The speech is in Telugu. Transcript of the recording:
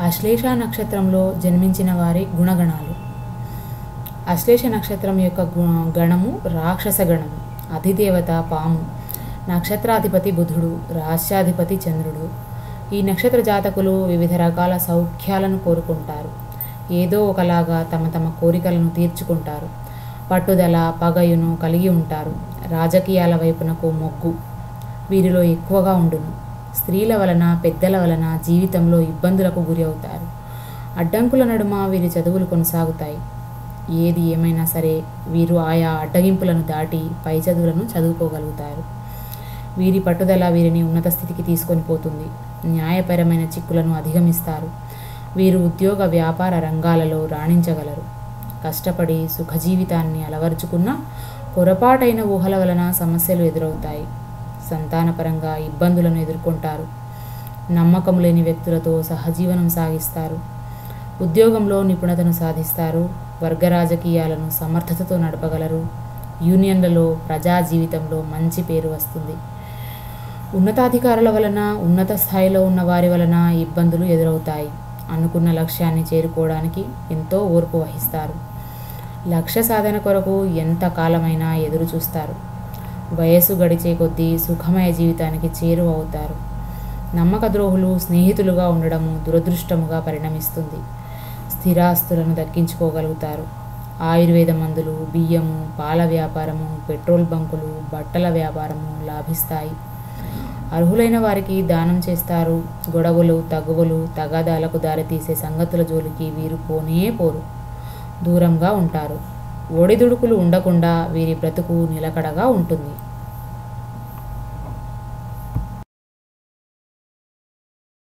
అశ్లేష నక్షత్రంలో జన్మించిన వారి గుణగణాలు. అశ్లేష నక్షత్రం యొక్క గణము రాక్షస గణము అధిదేవత పాము నక్షత్రాధిపతి బుధుడు రహస్యాధిపతి చంద్రుడు. ఈ నక్షత్ర జాతకులు వివిధ రకాల సౌఖ్యాలను కోరుకుంటారు. ఏదో ఒకలాగా తమ తమ కోరికలను తీర్చుకుంటారు. పట్టుదల పగయును కలిగి ఉంటారు. రాజకీయాల వైపునకు మొగ్గు వీరిలో ఎక్కువగా ఉండును. స్త్రీల వలన పెద్దల వలన జీవితంలో ఇబ్బందులకు గురి అవుతారు. అడ్డంకుల నడుమ వీరి చదువులు కొనసాగుతాయి. ఏది ఏమైనా సరే వీరు ఆయా అడ్డగింపులను దాటి పై చదువులను చదువుకోగలుగుతారు. వీరి పట్టుదల వీరిని ఉన్నత స్థితికి తీసుకొని పోతుంది. న్యాయపరమైన చిక్కులను అధిగమిస్తారు. వీరు ఉద్యోగ వ్యాపార రంగాలలో రాణించగలరు. కష్టపడి సుఖజీవితాన్ని అలవరుచుకున్న పొరపాటైన ఊహల వలన సమస్యలు ఎదురవుతాయి. సంతానపరంగా ఇబ్బందులను ఎదుర్కొంటారు. నమ్మకం లేని వ్యక్తులతో సహజీవనం సాగిస్తారు. ఉద్యోగంలో నిపుణతను సాధిస్తారు. వర్గ రాజకీయాలను సమర్థతతో నడపగలరు. యూనియన్లలో ప్రజా జీవితంలో మంచి పేరు వస్తుంది. ఉన్నతాధికారుల వలన ఉన్నత స్థాయిలో ఉన్న వారి వలన ఇబ్బందులు ఎదురవుతాయి. అనుకున్న లక్ష్యాన్ని చేరుకోవడానికి ఎంతో ఓర్పు వహిస్తారు. లక్ష్య సాధన కొరకు ఎంత కాలమైనా ఎదురు చూస్తారు వయస్సు గడిచే కొద్దీ సుఖమయ జీవితానికి చేరువ అవుతారు నమ్మక ద్రోహులు స్నేహితులుగా ఉండడము దురదృష్టముగా పరిణమిస్తుంది. స్థిరాస్తులను దక్కించుకోగలుగుతారు. ఆయుర్వేద మందులు బియ్యము పాల వ్యాపారము పెట్రోల్ బంకులు బట్టల వ్యాపారము లాభిస్తాయి. అర్హులైన వారికి దానం చేస్తారు. గొడవలు తగువలు తగాదాలకు దారితీసే సంగతుల జోలికి వీరు పోనే పోరు. దూరంగా ఉంటారు. ఒడిదుడుకులు ఉండకుండా వీరి బ్రతుకు నిలకడగా ఉంటుంది.